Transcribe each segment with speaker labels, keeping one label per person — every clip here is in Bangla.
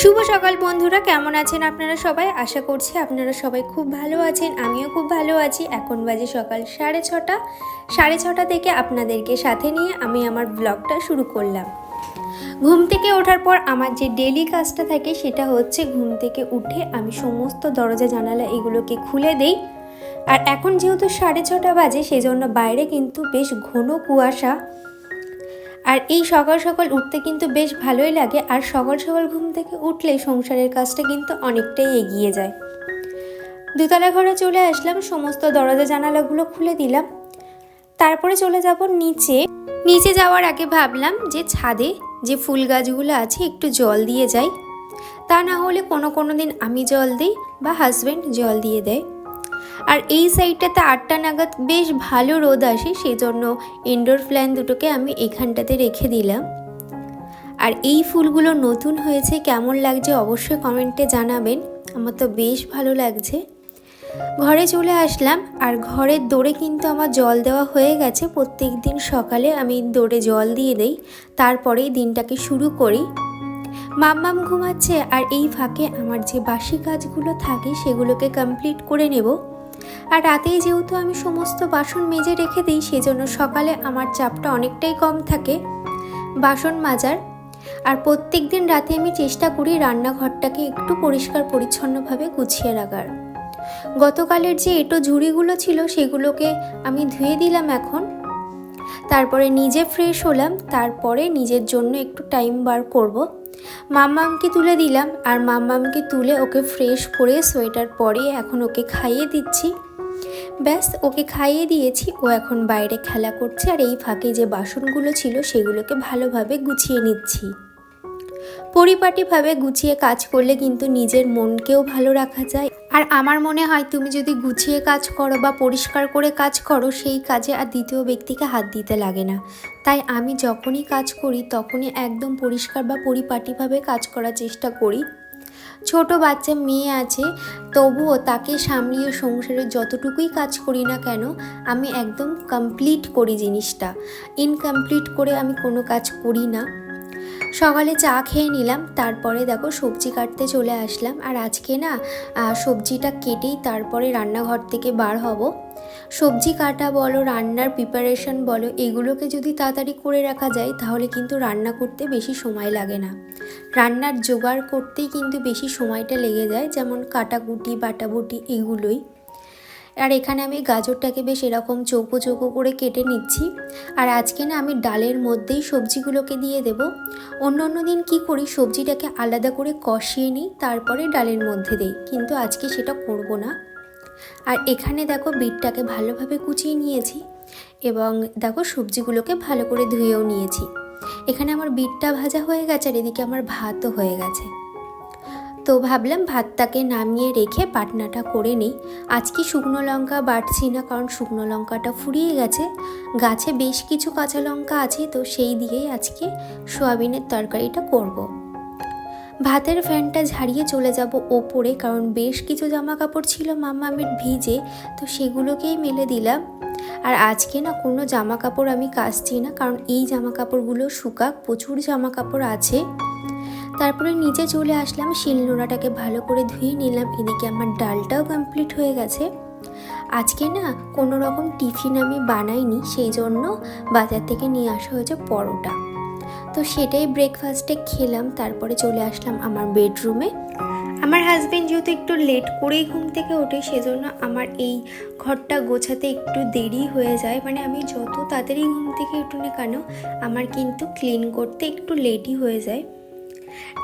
Speaker 1: শুভ সকাল বন্ধুরা, কেমন আছেন আপনারা সবাই? আশা করছি আপনারা সবাই খুব ভালো আছেন, আমিও খুব ভালো আছি। এখন বাজে সকাল সাড়ে ছটা। সাড়ে ছটা থেকে আপনাদেরকে সাথে নিয়ে আমি আমার ব্লগটা শুরু করলাম। ঘুম থেকে ওঠার পর আমার যে ডেলি কাজটা থাকে সেটা হচ্ছে ঘুম থেকে উঠে আমি সমস্ত দরজা, জানালা এগুলোকে খুলে দেই। আর এখন যেহেতু সাড়ে ছটা বাজে, সেজন্য বাইরে কিন্তু বেশ ঘন কুয়াশা। আর এই সকাল সকাল উঠতে কিন্তু বেশ ভালোই লাগে, আর সকাল সকাল ঘুম থেকে উঠলে সংসারের কাজটা কিন্তু অনেকটাই এগিয়ে যায়। দুতলা ঘরে চলে আসলাম, সমস্ত দরজা জানালাগুলো খুলে দিলাম। তারপরে চলে যাব নিচে। নিচে যাওয়ার আগে ভাবলাম যে ছাদে যে ফুল গাছগুলো আছে একটু জল দিয়ে যাই। তা না হলে কোনো কোনো দিন আমি জল দিই বা হাজব্যান্ড জল দিয়ে দেয়। আর এই সাইডটাতে আটটা নাগাদ বেশ ভালো রোদ আসে সেই জন্য ইনডোর প্ল্যান দুটোকে আমি এখানটাতে রেখে দিলাম। আর এই ফুলগুলো নতুন হয়েছে, কেমন লাগছে অবশ্যই কমেন্টে জানাবেন। আমার তো বেশ ভালো লাগছে। ঘরে চলে আসলাম, আর ঘরের দৌড়ে কিন্তু আমার জল দেওয়া হয়ে গেছে। প্রত্যেক দিন সকালে আমি দৌড়ে জল দিয়ে দেই, তারপরেই দিনটাকে শুরু করি। মাম্মাম ঘুমাচ্ছে, আর এই ফাঁকে আমার যে বাসি কাজগুলো থাকে, সেগুলোকে কমপ্লিট করে নেব। আর রাতেই যেহেতু আমি সমস্ত বাসন মেজে রেখে দিই, সেজন্য সকালে আমার চাপটা অনেকটাই কম থাকে বাসন মাজার। আর প্রত্যেক দিন রাতে আমি চেষ্টা করি রান্নাঘরটাকে একটু পরিষ্কার পরিচ্ছন্নভাবে গুছিয়ে রাখার। গতকালের যে এটো ঝুড়িগুলো ছিল, সেগুলোকে আমি ধুয়ে দিলাম এখন। তারপরে নিজে ফ্রেশ হলাম, তারপরে নিজের জন্য একটু টাইম বার করব। মাম্মামকে তুলে দিলাম, আর মাম্মামকে তুলে ওকে ফ্রেশ করে সোয়েটার পরে এখন ওকে খাইয়ে দিচ্ছি ব্যাস, ওকে খাইয়ে দিয়েছি, ও এখন বাইরে খেলা করছে, আর এই ফাঁকে যে বাসনগুলো ছিল সেগুলোকে ভালোভাবে গুছিয়ে নিচ্ছি পরিপাটিভাবে গুছিয়ে কাজ করলে কিন্তু নিজের মনকেও ভালো রাখা যায়। আর আমার মনে হয় তুমি যদি গুছিয়ে কাজ করো বা পরিষ্কার করে কাজ করো, সেই কাজে আর দ্বিতীয় ব্যক্তিকে হাত দিতে লাগে না। তাই আমি যখনই কাজ করি, তখনই একদম পরিষ্কার বা পরিপাটিভাবে কাজ করার চেষ্টা করি। ছোট বাচ্চা মেয়ে আছে, তবুও তাকে সামলিয়ে সংসারে যতটুকুই কাজ করি না কেন, আমি একদম কমপ্লিট করি জিনিসটা। ইনকমপ্লিট করে আমি কোনো কাজ করি না। সকালে চা খেয়ে নিলাম, তারপরে দেখো সবজি কাটতে চলে আসলাম। আর আজকে না সবজিটা কেটেই তারপরে রান্নাঘর থেকে বার হব। সবজি কাটা বলো, রান্নার প্রিপারেশন বলো, এগুলোকে যদি তাড়াতাড়ি করে রাখা যায়, তাহলে কিন্তু রান্না করতে বেশি সময় লাগে না। রান্নার জোগাড় করতেই কিন্তু বেশি সময়টা লেগে যায়, যেমন কাটাকুটি, বাটাবুটি, এগুলোই। আর এখানে আমি গাজরটাকে বেশ এরকম চৌকো চৌকো করে কেটে নিচ্ছি। আর আজকে না আমি ডালের মধ্যেই সবজিগুলোকে দিয়ে দেব। অন্য অন্য দিন কী করি, সবজিটাকে আলাদা করে কষিয়ে নিই, তারপরে ডালের মধ্যে দিই। কিন্তু আজকে সেটা করব না। আর এখানে দেখো বিটটাকে ভালোভাবে কুচিয়ে নিয়েছি এবং দেখো সবজিগুলোকে ভালো করে ধুয়েও নিয়েছি। এখানে আমার বিটটা ভাজা হয়ে গেছে আর এদিকে আমার ভাতও হয়ে গেছে। তো ভাবলাম ভাতটাকে নামিয়ে রেখে বাটনাটা করে নিই। আজকে শুকনো লঙ্কা বাটছি না? কারণ শুকনো লঙ্কাটা ফুরিয়ে গেছে। গাছে বেশ কিছু কাঁচা লঙ্কা আছে, তো সেই দিয়েই আজকে সোয়াবিনের তরকারিটা করব। ভাতের ফ্যানটা ঝাড়িয়ে চলে যাব ওপরে, কারণ বেশ কিছু জামা কাপড় ছিল মাম্মামের ভিজে, তো সেগুলোকেই মেলে দিলাম। আর আজকে না কোনো জামা কাপড় আমি কাচছি না, কারণ এই জামা কাপড়গুলো শুকাক, প্রচুর জামা কাপড় আছে। তারপরে নিচে চলে আসলাম শিলনোড়াটাকে ভালো করে ধুয়ে নিলাম। এদিকে আমার ডালটাও কমপ্লিট হয়ে গেছে। আজকে না কোনো রকম টিফিন আমি বানাইনি, সেই জন্য বাজার থেকে নিয়ে আসা হয়েছে পরোটা। তো সেটাই ব্রেকফাস্টে খেলাম, তারপরে চলে আসলাম আমার বেডরুমে আমার হাজব্যান্ড যেহেতু একটু লেট করেই ঘুম থেকে ওঠে, সেজন্য আমার এই ঘরটা গোছাতে একটু দেরি হয়ে যায়। মানে আমি যত তাড়াতাড়ি ঘুম থেকে উঠুন কেন, আমার কিন্তু ক্লিন করতে একটু লেটই হয়ে যায়।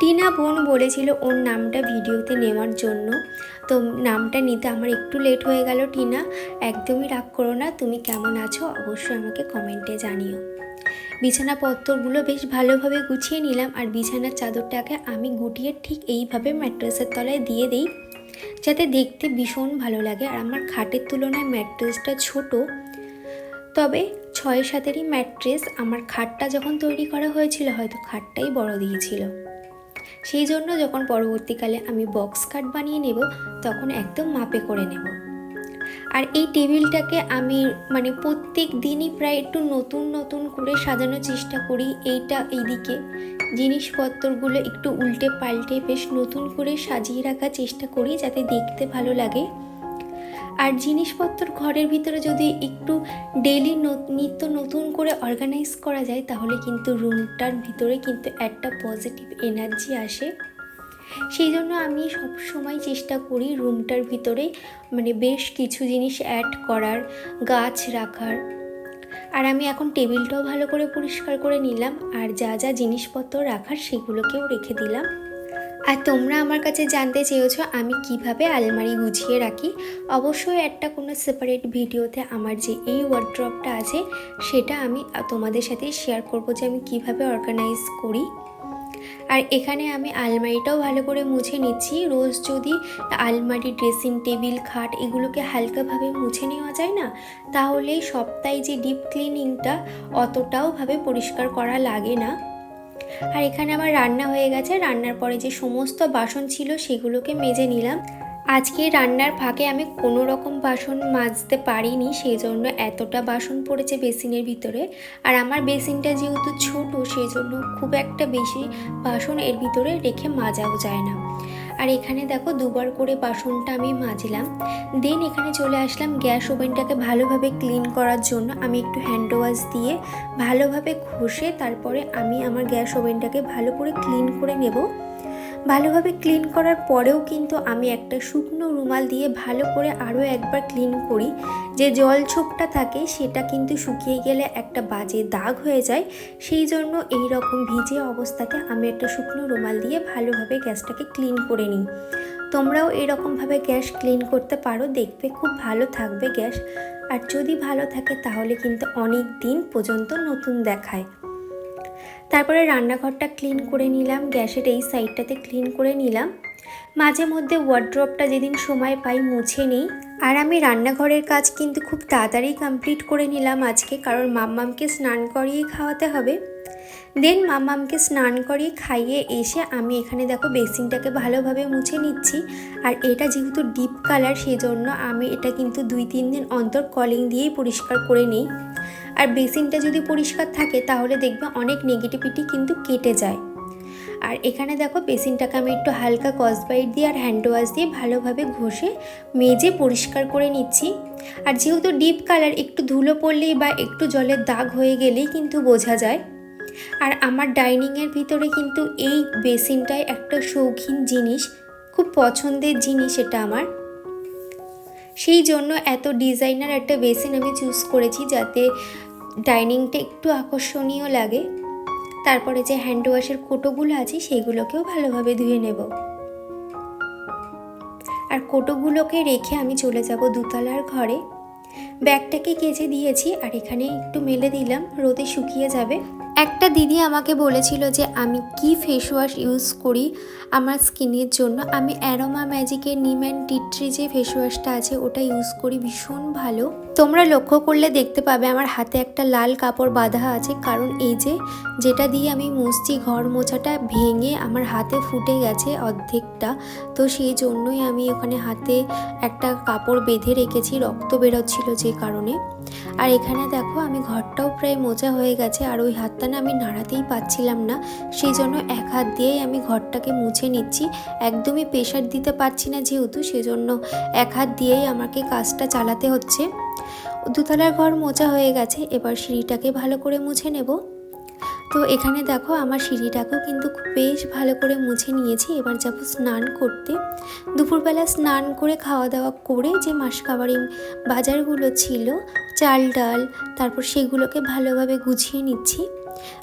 Speaker 1: টিনা বোন বলেছিল ওর নামটা ভিডিওতে নেওয়ার জন্য। তো নামটা নিতে আমার একটু লেট হয়ে গেল টিনা। একদমই রাগ করো না, তুমি কেমন আছো অবশ্যই আমাকে কমেন্টে জানিও। বিছানাপত্রগুলো বেশ ভালোভাবে গুছিয়ে নিলাম আর বিছানার চাদরটাকে আমি গুটিয়ে ঠিক এইভাবে ম্যাট্রেসের তলায় দিয়ে দিই, যাতে দেখতে ভীষণ ভালো লাগে। আর আমার খাটের তুলনায় ম্যাট্রেসটা ছোট। তবে ছয় সাতেরই ম্যাট্রেস আমার খাটটা যখন তৈরি করা হয়েছিল হয়তো খাটটাই বড় দিয়েছিল। সেই জন্য যখন পরবর্তীকালে আমি বক্স কাট বানিয়ে নেব, তখন একদম মাপে করে নেব। আর এই টেবিলটাকে আমি মানে প্রত্যেক দিনই প্রায় একটু নতুন নতুন করে সাজানোর চেষ্টা করি এইটা এইদিকে। জিনিসপত্রগুলো একটু উল্টে পাল্টে বেশ নতুন করে সাজিয়ে রাখার চেষ্টা করি যাতে দেখতে ভালো লাগে। আর জিনিসপত্র ঘরের ভিতরে যদি একটু ডেলি নিত্য নতুন করে অর্গানাইজ করা যায়, তাহলে কিন্তু রুমটার ভিতরে কিন্তু একটা পজিটিভ এনার্জি আসে। সেই জন্য আমি সব সময় চেষ্টা করি রুমটার ভিতরে মানে বেশ কিছু জিনিস অ্যাড করার, গাছ রাখার। আর আমি এখন টেবিলটাও ভালো করে পরিষ্কার করে নিলাম, আর যা যা জিনিসপত্র রাখার সেগুলোকেও রেখে দিলাম। আর তোমরা আমার কাছে জানতে চেয়েছো আমি কীভাবে আলমারি গুছিয়ে রাখি, অবশ্যই একটা কোনো সেপারেট ভিডিওতে আমার যে এই ওয়ার্ড্রপটা আছে, সেটা আমি তোমাদের সাথে শেয়ার করব যে আমি কীভাবে অর্গানাইজ করি। আর এখানে আমি আলমারিটাও ভালো করে মুছে নিচ্ছি। রোজ যদি আলমারি ড্রেসিং টেবিল খাট এগুলোকে হালকাভাবে মুছে নেওয়া যায় না তাহলে সপ্তাহে যে ডিপ ক্লিনিংটা অতটাও ভাবে পরিষ্কার করা লাগে না। আর এখানে আমার রান্না হয়ে গেছে। রান্নার পরে যে সমস্ত বাসন ছিল সেগুলোকে মেজে নিলাম। আজকে রান্নার ফাঁকে আমি কোনো রকম বাসন মাজতে পারিনি সেই জন্য এতটা বাসন পড়েছে বেসিনের ভিতরে। আর আমার বেসিনটা যেহেতু ছোটো সেই জন্য খুব একটা বেশি বাসন এর ভিতরে রেখে মাজাও যায় না। আর এখানে দেখো দুবার করে বাসনটা আমি মাজলাম। দেন এখানে চলে আসলাম গ্যাস ওভেনটাকে ভালোভাবে ক্লিন করার জন্য। আমি একটু হ্যান্ড ওয়াশ দিয়ে ভালোভাবে ঘষে তারপরে আমি আমার গ্যাস ওভেনটাকে ভালো করে ক্লিন করে নেব। ভালোভাবে ক্লিন করার পরেও কিন্তু আমি একটা শুকনো রুমাল দিয়ে ভালো করে আরও একবার ক্লিন করি। যে জল ছোপটা থাকে সেটা কিন্তু শুকিয়ে গেলে একটা বাজে দাগ হয়ে যায়। সেই জন্য এই রকম ভিজে অবস্থাতে আমি একটা শুকনো রুমাল দিয়ে ভালোভাবে গ্যাসটাকে ক্লিন করে নিই। তোমরাও এরকমভাবে গ্যাস ক্লিন করতে পারো, দেখবে খুব ভালো থাকবে গ্যাস। আর যদি ভালো থাকে তাহলে কিন্তু অনেক দিন পর্যন্ত নতুন দেখায়। তারপরে রান্নাঘরটা ক্লিন করে নিলাম, গ্যাসের এই সাইডটাতে ক্লিন করে নিলাম। মাঝে মধ্যে ওয়ার্ড্রপটা যেদিন সময় পাই মুছে নিই। আর আমি রান্নাঘরের কাজ কিন্তু খুব তাড়াতাড়ি কমপ্লিট করে নিলাম আজকে, কারণ মাম্মামকে স্নান করিয়ে খাওয়াতে হবে। দেন মাম্মামকে স্নান করিয়ে খাইয়ে এসে আমি এখানে দেখো বেসিনটাকে ভালোভাবে মুছে নিচ্ছি। আর এটা যেহেতু ডিপ কালার সেই জন্য আমি এটা কিন্তু দুই তিন দিন অন্তর কলিং দিয়েই পরিষ্কার করে নিই। আর বেসিনটা যদি পরিষ্কার থাকে, তাহলে দেখবে অনেক নেগেটিভিটি কিন্তু কেটে যায়। আর এখানে দেখো বেসিনটাকে আমি একটু হালকা কসবাইট দিয়ে আর হ্যান্ড ওয়াশ দিয়ে ভালোভাবে ঘষে মেজে পরিষ্কার করে নিচ্ছি। আর যেহেতু ডিপ কালার একটু ধুলো পড়লেই বা একটু জলের দাগ হয়ে গেলেই কিন্তু বোঝা যায়। আর আমার ডাইনিংয়ের ভিতরে কিন্তু এই বেসিনটাই একটা শৌখিন জিনিস, খুব পছন্দের জিনিস এটা আমার। সেই জন্য এত ডিজাইনার একটা বেসিন আমি চুজ করেছি যাতে ডাইনিংটা একটু আকর্ষণীয় লাগে। তারপরে যে হ্যান্ড ওয়াশের কোটোগুলো আছে সেইগুলোকেও ভালোভাবে ধুয়ে নেব। আর কোটোগুলোকে রেখে আমি চলে যাব দুতলার ঘরে। ব্যাগটাকে কেচে দিয়েছি আর এখানে একটু মেলে দিলাম, রোদে শুকিয়ে যাবে। একটা দিদি আমাকে বলেছিল যে আমি কি ফেস ওয়াশ ইউজ করি আমার স্কিনের জন্য। আমি অ্যারোমা ম্যাজিকের নিম অ্যান্ড টিট্রি যে ফেস ওয়াশটা আছে, ওটা ইউজ করি, ভীষণ ভালো। তোমরা লক্ষ্য করলে দেখতে পাবে আমার হাতে একটা লাল কাপড় বাঁধা আছে, কারণ এই যে যেটা দিয়ে আমি মুছছি, ঘর মোছাটা ভেঙে আমার হাতে ফুটে গেছে অর্ধেকটা। তো সেই জন্যই আমি ওখানে হাতে একটা কাপড় বেঁধে রেখেছি, রক্ত বেরোচ্ছিল যে কারণে। আর এখানে দেখো, আমি ঘরটাও প্রায় মোচা হয়ে গেছে, আর ওই হাতটা না আমি নাড়াতেই পাচ্ছিলাম না। সেই জন্য এক হাত দিয়েই আমি ঘরটাকে মুছে নিচ্ছি। একদমই প্রেশার দিতে পারছি না যেহেতু, সেজন্য এক হাত দিয়েই আমাকে কাজটা চালাতে হচ্ছে। দুতলার ঘর মোচা হয়ে গেছে, এবার সিঁড়িটাকে ভালো করে মুছে নেব। তো এখানে দেখো, আমার সিঁড়িটাকেও কিন্তু বেশ ভালো করে মুছে নিয়েছি। এবার যাব স্নান করতে। দুপুরবেলা স্নান করে খাওয়া দাওয়া করে যে মাসকাবারি বাজারগুলো ছিল, চাল ডাল, তারপর সেগুলোকে ভালোভাবে গুছিয়ে নিচ্ছি।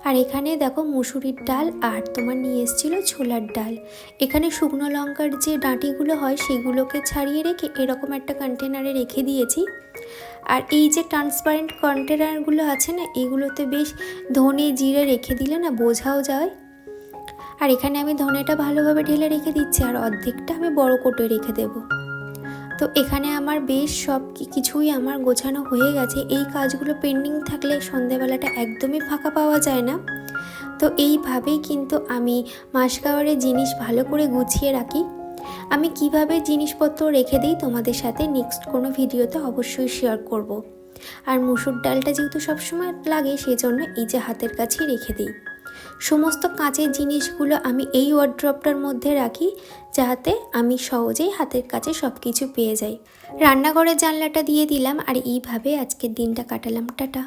Speaker 1: আর এখানে দেখো মুসুরির ডাল আর তোমার নিয়ে এসেছিল ছোলার ডাল। এখানে শুকনো লঙ্কার যে ডাঁটিগুলো হয়, সেগুলোকে ছাড়িয়ে রেখে এরকম একটা কন্টেনারে রেখে দিয়েছি। আর এই যে ট্রান্সপারেন্ট কন্টেনারগুলো আছে না, এগুলোতে বেশ ধনে জিরে রেখে দিলে না বোঝাও যায়। আর এখানে আমি ধনেটা ভালোভাবে ঢেলে রেখে দিচ্ছি আর অর্ধেকটা আমি বড় কোটে রেখে দেব। তো এখানে আমার বেশ সব কিছুই আমার গোছানো হয়ে গেছে। এই কাজগুলো পেন্ডিং থাকলে সন্ধেবেলাটা একদমই ফাঁকা পাওয়া যায় না। তো এইভাবেই কিন্তু আমি মাসকাওয়ারের জিনিস ভালো করে গুছিয়ে রাখি। আমি কীভাবে জিনিসপত্র রেখে দিই তোমাদের সাথে নেক্সট কোনো ভিডিওতে অবশ্যই শেয়ার করব। আর মুসুর ডালটা যেহেতু সবসময় লাগে সেই জন্য এই যে হাতের কাছেই রেখে দিই। সমস্ত কাঁচের জিনিসগুলো আমি এই ওয়ার্ড্রপটার মধ্যে রাখি যাতে আমি সহজেই হাতের কাছে সব কিছু পেয়ে যাই। রান্নাঘরের জানলাটা দিয়ে দিলাম, আর এইভাবে আজকের দিনটা কাটালাম। টাটা।